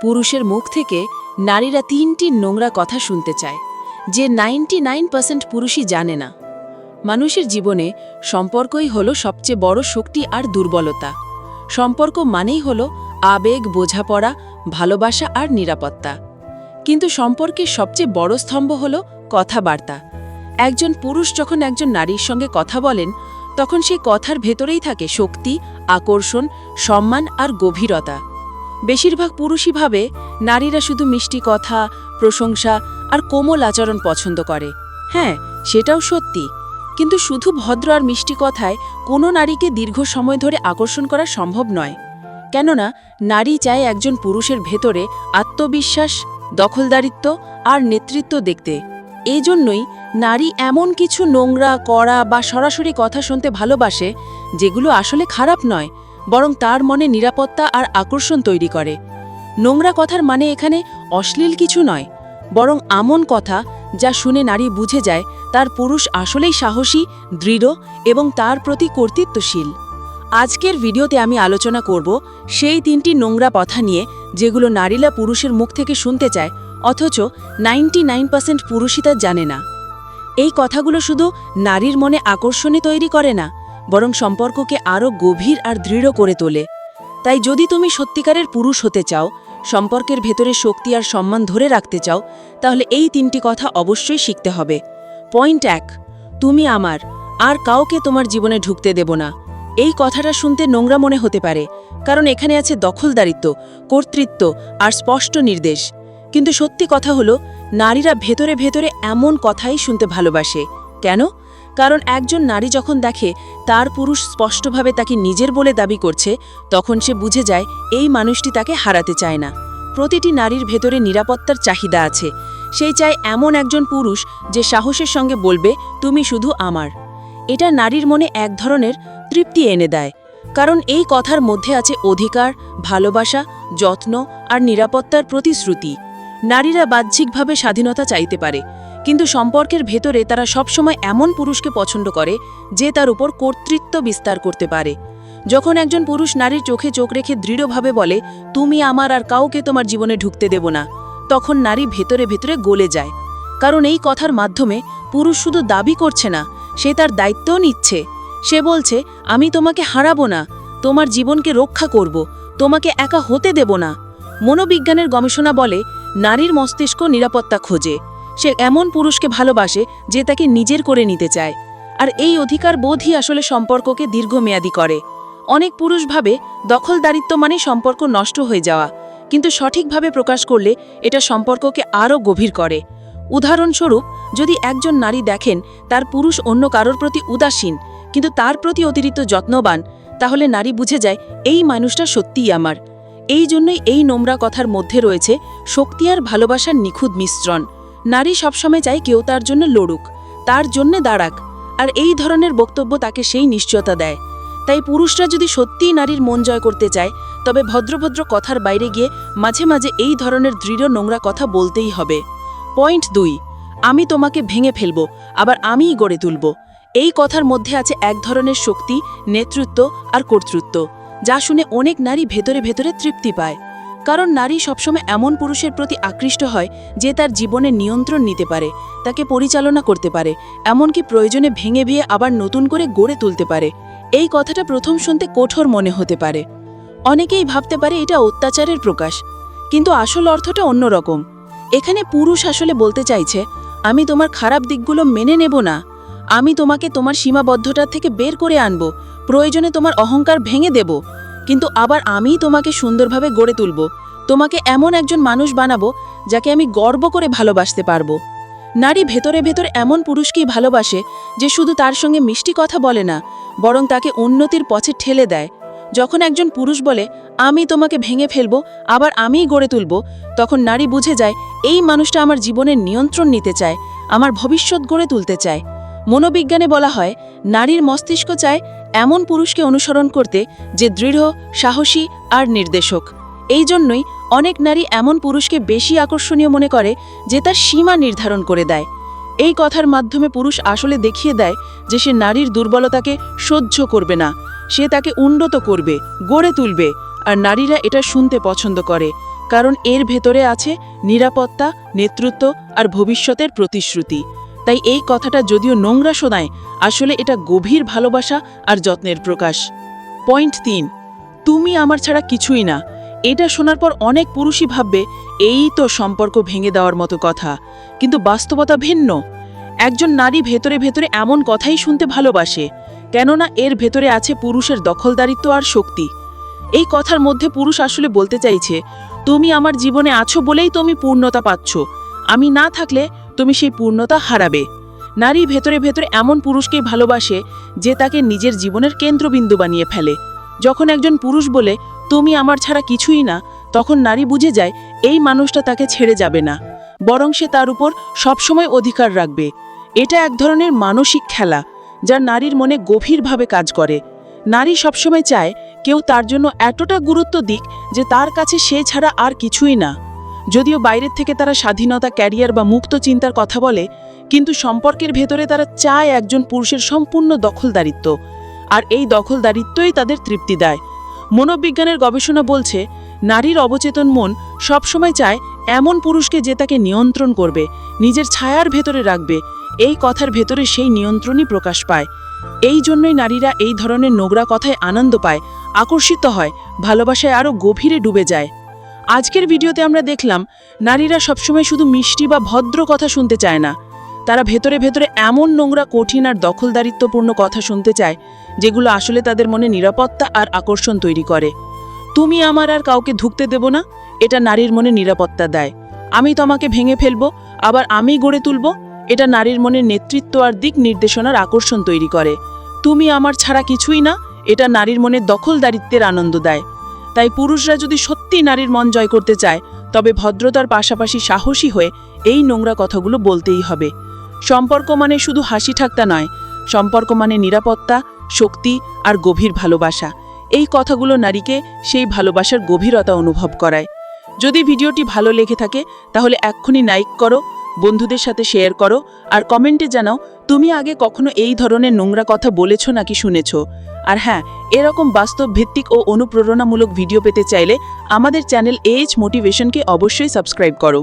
পুরুষের মুখ থেকে নারীরা তিনটি নোংরা কথা শুনতে চায়, যে নাইনটি নাইন পার্সেন্ট পুরুষই জানে না। মানুষের জীবনে সম্পর্কই হলো সবচেয়ে বড় শক্তি আর দুর্বলতা। সম্পর্ক মানেই হলো আবেগ, বোঝাপড়া, ভালোবাসা আর নিরাপত্তা। কিন্তু সম্পর্কের সবচেয়ে বড় স্তম্ভ হল কথাবার্তা। একজন পুরুষ যখন একজন নারীর সঙ্গে কথা বলেন, তখন সেই কথার ভেতরেই থাকে শক্তি, আকর্ষণ, সম্মান আর গভীরতা। বেশিরভাগ পুরুষই ভাবে নারীরা শুধু মিষ্টি কথা, প্রশংসা আর কোমল আচরণ পছন্দ করে। হ্যাঁ সেটাও সত্যি। কিন্তু শুধু ভদ্র আর মিষ্টি কথায় কোনো নারীকে দীর্ঘ সময় ধরে আকর্ষণ করা সম্ভব নয়। কেননা, নারী চায় একজন পুরুষের ভেতরে আত্মবিশ্বাস, দখলদারিত্ব আর নেতৃত্ব দেখতে। এই জন্যই নারী এমন কিছু নোংরা, কড়া বা সরাসরি কথা শুনতে ভালোবাসে, যেগুলো আসলে খারাপ নয়। বরং তার মনে নিরাপত্তা আর আকর্ষণ তৈরি করে। নোংরা কথার মানে এখানে অশ্লীল কিছু নয়, বরং এমন কথা যা শুনে নারী বুঝে যায় তার পুরুষ আসলেই সাহসী, দৃঢ় এবং তার প্রতি কর্তৃত্বশীল। আজকের ভিডিওতে আমি আলোচনা করব সেই তিনটি নোংরা কথা নিয়ে যেগুলো নারীরা পুরুষের মুখ থেকে শুনতে চায়, অথচ নাইনটি নাইন পার্সেন্ট পুরুষই তা জানে না। এই কথাগুলো শুধু নারীর মনে আকর্ষণে তৈরি করে না বরং সম্পর্ককে আরও গভীর আর দৃঢ় করে তোলে। তাই যদি তুমি সত্যিকারের পুরুষ হতে চাও, সম্পর্কের ভেতরে শক্তি আর সম্মান ধরে রাখতে চাও, তাহলে এই তিনটি কথা অবশ্যই শিখতে হবে। পয়েন্ট এক, তুমি আমার, আর কাউকে তোমার জীবনে ঢুকতে দেব না। এই কথাটা শুনতে নোংরা মনে হতে পারে, কারণ এখানে আছে দখলদারিত্ব, কর্তৃত্ব আর স্পষ্ট নির্দেশ। কিন্তু সত্যি কথা হলো, নারীরা ভেতরে ভেতরে এমন কথাই শুনতে ভালোবাসে। কেন? কারণ একজন নারী যখন দেখে, তার পুরুষ স্পষ্টভাবে তাকে নিজের বলে দাবি করছে, তখন সে বুঝে যায়, এই মানুষটি তাকে হারাতে চায় না। প্রতিটি নারীর ভেতরে নিরাপত্তার চাহিদা আছে। সেই চায় এমন একজন পুরুষ যে সাহসের সঙ্গে বলবে, তুমি শুধু আমার। এটা নারীর মনে এক ধরনের তৃপ্তি এনে দেয়। কারণ এই কথার মধ্যে আছে অধিকার, ভালোবাসা, যত্ন আর নিরাপত্তার প্রতিশ্রুতি। নারীরা বাহ্যিকভাবে স্বাধীনতা চাইতে পারে। কিন্তু সম্পর্কের ভেতরে তারা সবসময় এমন পুরুষকে পছন্দ করে যে তার উপর কর্তৃত্ব বিস্তার করতে পারে। যখন একজন পুরুষ নারীর চোখে চোখ রেখে দৃঢ়ভাবে বলে, তুমি আমার আর কাউকে তোমার জীবনে ঢুকতে দেব না, তখন নারী ভেতরে ভেতরে গলে যায়। কারণ এই কথার মাধ্যমে পুরুষ শুধু দাবি করছে না, সে তার দায়িত্বও নিচ্ছে। সে বলছে, আমি তোমাকে হারাবো না, তোমার জীবনকে রক্ষা করব, তোমাকে একা হতে দেব না। মনোবিজ্ঞানের গবেষণা বলে, নারীর মস্তিষ্ক নিরাপত্তা খোঁজে। সে এমন পুরুষকে ভালোবাসে যে তাকে নিজের করে নিতে চায়। আর এই অধিকার বোধই আসলে সম্পর্ককে দীর্ঘমেয়াদী করে। অনেক পুরুষ ভাবে দখলদারিত্ব মানে সম্পর্ক নষ্ট হয়ে যাওয়া, কিন্তু সঠিকভাবে প্রকাশ করলে এটা সম্পর্ককে আরও গভীর করে। উদাহরণস্বরূপ, যদি একজন নারী দেখেন তার পুরুষ অন্য কারোর প্রতি উদাসীন, কিন্তু তার প্রতি অতিরিক্ত যত্নবান, তাহলে নারী বুঝে যায়, এই মানুষটা সত্যিই আমার। এই জন্যই এই নোংরা কথার মধ্যে রয়েছে, শক্তি আর ভালোবাসার নিখুঁত মিশ্রণ। নারী সবসময় চায় কেউ তার জন্য লড়ুক, তার জন্য দাঁড়াক, আর এই ধরনের বক্তব্য তাকে সেই নিশ্চয়তা দেয়। তাই পুরুষরা যদি সত্যিই নারীর মন জয় করতে চায়, তবে ভদ্রভদ্র কথার বাইরে গিয়ে মাঝে মাঝে এই ধরনের দৃঢ় নোংরা কথা বলতেই হবে। পয়েন্ট দুই, আমি তোমাকে ভেঙে ফেলব, আবার আমিই গড়ে তুলব। এই কথার মধ্যে আছে এক ধরনের শক্তি, নেতৃত্ব আর কর্তৃত্ব, যা শুনে অনেক নারী ভেতরে ভেতরে তৃপ্তি পায়। কারণ নারী সবসময় এমন পুরুষের প্রতি আকৃষ্ট হয় যে তার জীবনে নিয়ন্ত্রণ নিতে পারে, তাকে পরিচালনা করতে পারে, এমনকি প্রয়োজনে ভেঙে ভেঙে আবার নতুন করে গড়ে তুলতে পারে। এই কথাটা প্রথম শুনতে কঠোর মনে হতে পারে। অনেকেই ভাবতে পারে এটা অত্যাচারের প্রকাশ, কিন্তু আসল অর্থটা অন্যরকম। এখানে পুরুষ আসলে বলতে চাইছে, আমি তোমার খারাপ দিকগুলো মেনে নেব না। আমি তোমাকে তোমার সীমাবদ্ধতা থেকে বের করে আনব। প্রয়োজনে তোমার অহংকার ভেঙে দেব। কিন্তু আবার আমিই তোমাকে সুন্দরভাবে গড়ে তুলব। তোমাকে এমন একজন মানুষ বানাবো, যাকে আমি গর্ব করে ভালোবাসতে পারব। নারী ভেতরে ভেতরে এমন পুরুষকেই ভালোবাসে যে শুধু তার সঙ্গে মিষ্টি কথা বলে না, বরং তাকে উন্নতির পথে ঠেলে দেয়। যখন একজন পুরুষ বলে, আমি তোমাকে ভেঙে ফেলব, আবার আমিই গড়ে তুলব, তখন নারী বুঝে যায়, এই মানুষটা আমার জীবনের নিয়ন্ত্রণ নিতে চায়, আমার ভবিষ্যৎ গড়ে তুলতে চায়। মনোবিজ্ঞানে বলা হয়, নারীর মস্তিষ্ক চায় এমন পুরুষকে অনুসরণ করতে যে দৃঢ়, সাহসী আর নির্দেশক। এই জন্যই অনেক নারী এমন পুরুষকে বেশি আকর্ষণীয় মনে করে যে তার সীমা নির্ধারণ করে দেয়। এই কথার মাধ্যমে পুরুষ আসলে দেখিয়ে দেয় যে সে নারীর দুর্বলতাকে সহ্য করবে না, সে তাকে উন্নত করবে, গড়ে তুলবে, আর নারীরা এটা শুনতে পছন্দ করে, কারণ এর ভেতরে আছে নিরাপত্তা, নেতৃত্ব আর ভবিষ্যতের প্রতিশ্রুতি। তাই এই কথাটা যদিও নোংরা শোনায়, আসলে এটা গভীর ভালোবাসা আর যত্নের প্রকাশ। পয়েন্ট তিন, তুমি আমার ছাড়া কিছুই না। এটা শোনার পর অনেক পুরুষই ভাববে, এই তো সম্পর্ক ভেঙে দেওয়ার মতো কথা। কিন্তু বাস্তবতা ভিন্ন। একজন নারী ভেতরে ভেতরে এমন কথাই শুনতে ভালোবাসে, কেননা এর ভেতরে আছে পুরুষের দখলদারিত্ব আর শক্তি। এই কথার মধ্যে পুরুষ আসলে বলতে চাইছে, তুমি আমার জীবনে আছো বলেই তুমি পূর্ণতা পাচ্ছ। আমি না থাকলে তুমি সেই পূর্ণতা হারাবে। নারী ভেতরে ভেতরে এমন পুরুষকেই ভালোবাসে যে তাকে নিজের জীবনের কেন্দ্রবিন্দু বানিয়ে ফেলে। যখন একজন পুরুষ বলে, তুমি আমার ছাড়া কিছুই না, তখন নারী বুঝে যায়, এই মানুষটা তাকে ছেড়ে যাবে না। বরং সে তার উপর সবসময় অধিকার রাখবে। এটা এক ধরনের মানসিক খেলা, যা নারীর মনে গভীরভাবে কাজ করে। নারী সবসময় চায়, কেউ তার জন্য এতটা গুরুত্ব দিক যে তার কাছে সে ছাড়া আর কিছুই না। যদিও বাইরের থেকে তারা স্বাধীনতা, ক্যারিয়ার বা মুক্ত চিন্তার কথা বলে, কিন্তু সম্পর্কের ভেতরে তারা চায় একজন পুরুষের সম্পূর্ণ দখলদারিত্ব। আর এই দখলদারিত্বই তাদের তৃপ্তি দেয়। মনোবিজ্ঞানের গবেষণা বলছে, নারীর অবচেতন মন সবসময় চায় এমন পুরুষকে যে তাকে নিয়ন্ত্রণ করবে, নিজের ছায়ার ভেতরে রাখবে। এই কথার ভেতরে সেই নিয়ন্ত্রণই প্রকাশ পায়। এই জন্যই নারীরা এই ধরনের নোংরা কথায় আনন্দ পায়, আকর্ষিত হয়, ভালোবাসায় আরও গভীরে ডুবে যায়। আজকের ভিডিওতে আমরা দেখলাম, নারীরা সবসময় শুধু মিষ্টি বা ভদ্র কথা শুনতে চায় না। তারা ভেতরে ভেতরে এমন নোংরা, কঠিন আর দখলদারিত্বপূর্ণ কথা শুনতে চায়, যেগুলো আসলে তাদের মনে নিরাপত্তা আর আকর্ষণ তৈরি করে। তুমি আমার আর কাউকে ধুকতে দেব না, এটা নারীর মনে নিরাপত্তা দেয়। আমি তোমাকে ভেঙে ফেলব, আবার আমি গড়ে তুলব, এটা নারীর মনে নেতৃত্ব আর দিক নির্দেশনার আকর্ষণ তৈরি করে। তুমি আমার ছাড়া কিছুই না, এটা নারীর মনে দখলদারিত্বের আনন্দ দেয়। তাই পুরুষরা যদি সত্যি নারীর মন জয় করতে চায়, তবে ভদ্রতার পাশাপাশি সাহসী হয়ে এই নোংরা কথাগুলো বলতেই হবে। সম্পর্ক মানে শুধু হাসি ঠাক্তা নয়, সম্পর্ক মানে নিরাপত্তা, শক্তি আর গভীর ভালোবাসা। এই কথাগুলো নারীকে সেই ভালোবাসার গভীরতা অনুভব করায়। যদি ভিডিওটি ভালো লেগে থাকে, তাহলে এক্ষুনি লাইক করো, বন্ধুদের সাথে শেয়ার করো, আর কমেন্টে জানাও, তুমি আগে কখনো এই ধরনের নোংরা কথা বলেছ নাকি শুনেছ? আর হ্যাঁ এরকম বাস্তব ভিত্তিক ও অনুপ্রেরণামূলক ভিডিও পেতে চাইলে আমাদের চ্যানেল এইচ মোটিভেশনকে অবশ্যই সাবস্ক্রাইব করো।